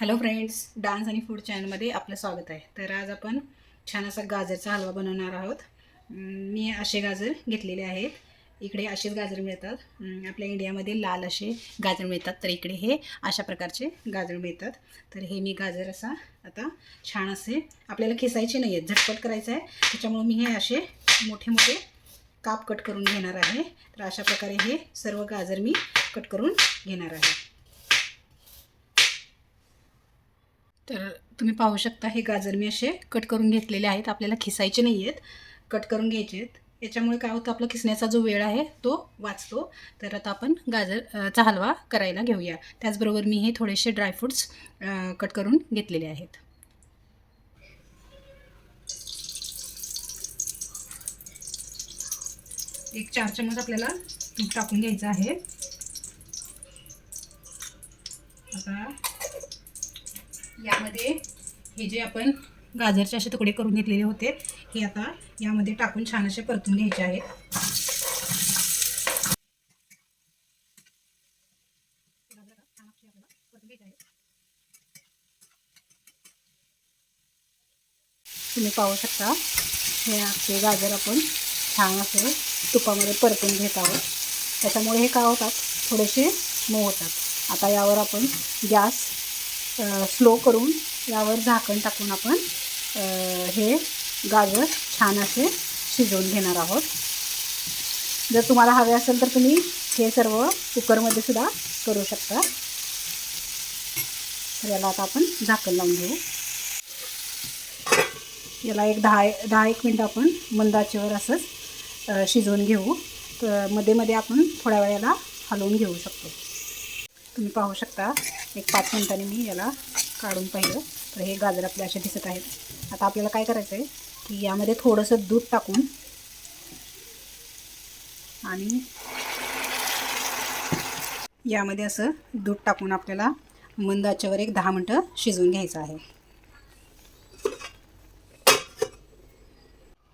Hello friends dance आणि food चॅनलमध्ये आपलं स्वागत आहे. तर आज आपण छान असा गाजरचा हलवा बनवणार आहोत. मी असे गाजर घेतलेले आहेत. इकडे असेच गाजर मिळतात. आपल्या इंडियामध्ये लाल असे गाजर मिळतात. तर इकडे हे अशा प्रकारचे गाजर मिळतात. तर हे मी गाजर असा आता छान असे आपल्याला खेसायचे नाही आहेत झटपट करायचं आहे. त्याच्यामुळे मी हे असे मोठे मोठे काप कट करून घेणार आहे. तर अशा प्रकारे हे सर्व गाजर मी कट करून घेणार आहे. तर तुम्ही पाहू शकता हे गाजर मी असे कट करून घेतलेले आहेत. आपल्याला खिसायचे नाही आहेत. कट करून घ्यायचे आहेत. याच्यामुळे काय होतं आपला खिसण्याचा जो वेळ आहे तो वाचतो. तर आता आपण गाजर चा हलवा करायला घेऊया. त्याचबरोबर मी हे थोडेसे ड्रायफ्रूट्स कट करून घेतलेले आहेत. एक चार चम्मच आपल्याला तूप टाकून घ्यायचं आहे. आता यामध्ये हे जे आपण गाजरचे असे तुकडे करून घेतलेले होते हे आता यामध्ये टाकून छान असे परतून घ्यायचे आहेत. तुम्ही पाहू शकता हे आपले गाजर आपण छान असे तुपामध्ये परतून घेत आहोत. त्याच्यामुळे हे काय होतात? थोडेसे मऊ होतात. आता यावर आपण गॅस स्लो करून यावर झाकण टाकून आपण हे गाजर छान असे शिजवून घेणार आहोत. जर तुम्हाला हवे असेल तर तुम्ही हे सर्व कुकरमध्ये सुद्धा करू शकता. तर याला आता आपण झाकण लावून घेऊ. याला एक दहा दहा एक मिनटं आपण मंदाचेवर असंच शिजवून घेऊ. तर मध्ये मध्ये आपण थोड्या वेळेला हलवून घेऊ शकतो. तुम्ही पाहू शकता. एक पाच मिनिटांनी मी याला काढून पाहिलं. तर हे गाजर आपले असे दिसत आहेत. आता आपल्याला काय करायचं आहे की यामध्ये थोडंसं दूध टाकून आणि यामध्ये असं दूध टाकून आपल्याला मंद आचेवर एक दहा मिनटं शिजवून घ्यायचं आहे.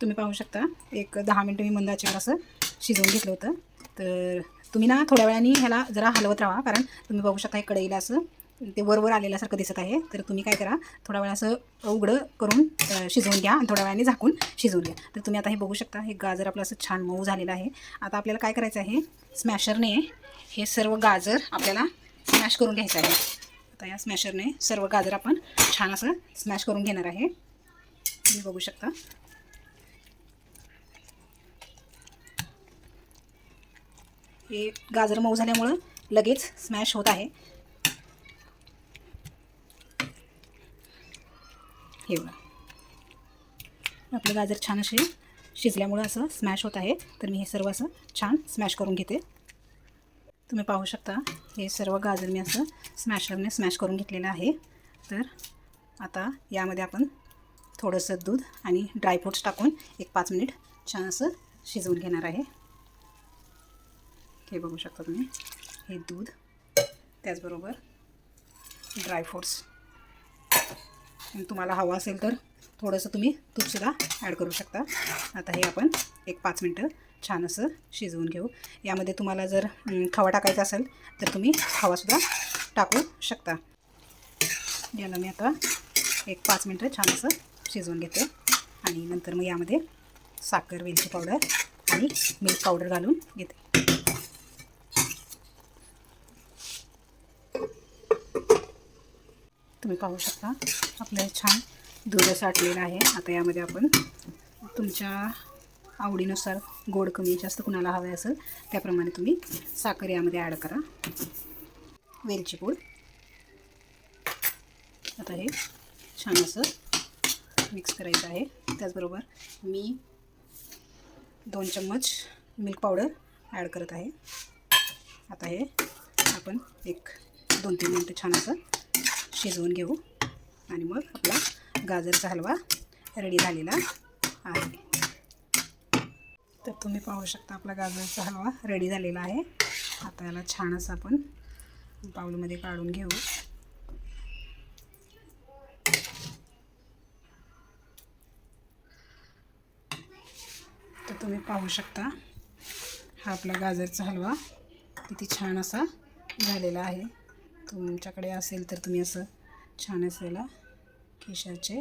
तुम्ही पाहू शकता. एक दहा मिनटं मी मंद आचेवर असं शिजवून घेतलं होतं. तर तुम्ही ना थोड्या वेळाने ह्याला जरा हलवत राहा कारण तुम्ही बघू शकता हे कढईला असं ते वरवर आलेल्यासारखं दिसत आहे. तर तुम्ही काय करा थोड्या वेळा असं उघडं करून शिजवून घ्या आणि थोड्या वेळाने झाकून शिजवून घ्या. तर तुम्ही आता हे बघू शकता हे गाजर आपलं असं छान मऊ झालेलं आहे. आता आपल्याला काय करायचं आहे स्मॅशरने हे सर्व गाजर आपल्याला स्मॅश करून घ्यायचं आहे. आता या स्मॅशरने सर्व गाजर आपण छान असं स्मॅश करून घेणार आहे. तुम्ही बघू शकता. हे गाजर मऊ झाल्यामुळं लगेच स्मॅश होत आहे. हे बघा. आपलं गाजर छान असे शिजल्यामुळं असं स्मॅश होत आहे. तर मी हे सर्व असं छान स्मॅश करून घेते. तुम्ही पाहू शकता हे सर्व गाजर मी असं स्मॅशरने स्मॅश करून घेतलेलं आहे. तर आता यामध्ये आपण थोडंसं दूध आणि ड्रायफ्रूट्स टाकून एक पाच मिनिट छान असं शिजवून घेणार आहे. हे बघू शकता तुम्ही. हे दूध त्याचबरोबर ड्रायफ्रूट्स तुम्हाला हवं असेल तर थोडंसं तुम्ही तूपसुद्धा ॲड करू शकता. आता हे आपण एक पाच मिनटं छान असं शिजवून घेऊ. यामध्ये तुम्हाला जर खवा टाकायचा असेल तर तुम्ही खवासुद्धा टाकू शकता. याला मी आता एक पाच मिनटं छान असं शिजवून घेते. आणि नंतर मग यामध्ये साखर वेलची पावडर आणि मिल्क पावडर घालून घेते. तुम्ही पाहू शकता. आपलं हे छान दूध साठलेलं आहे. आता यामध्ये आपण तुमच्या आवडीनुसार गोड कमी जास्त कुणाला हवे असेल त्याप्रमाणे तुम्ही साखर यामध्ये ॲड करा. वेलची पूड. आता हे छान असं मिक्स करायचं आहे. त्याचबरोबर मी दोन चम्मच मिल्क पावडर ॲड करत आहे. आता हे आपण एक दोन तीन मिनटं छान असं शिजवून घेऊ. आणि मग आपला गाजरचा हलवा रेडी झालेला आहे. तर तुम्ही पाहू शकता आपला गाजरचा हलवा रेडी झालेला आहे. आता याला छान असं आपण पाऊलमध्ये काढून घेऊ. तर तुम्ही पाहू शकता हा आपला गाजरचा हलवा किती छान असा झालेला आहे. तुमच्याकडे असेल तर तुम्ही असं छान असलेला केशाचे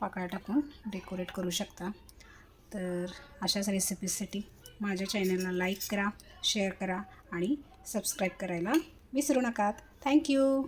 पाकळ्या टाकून डेकोरेट करू शकता. तर अशाच रेसिपीजसाठी माझ्या चॅनलला लाईक करा शेअर करा आणि सबस्क्राईब करायला विसरू नका. थँक्यू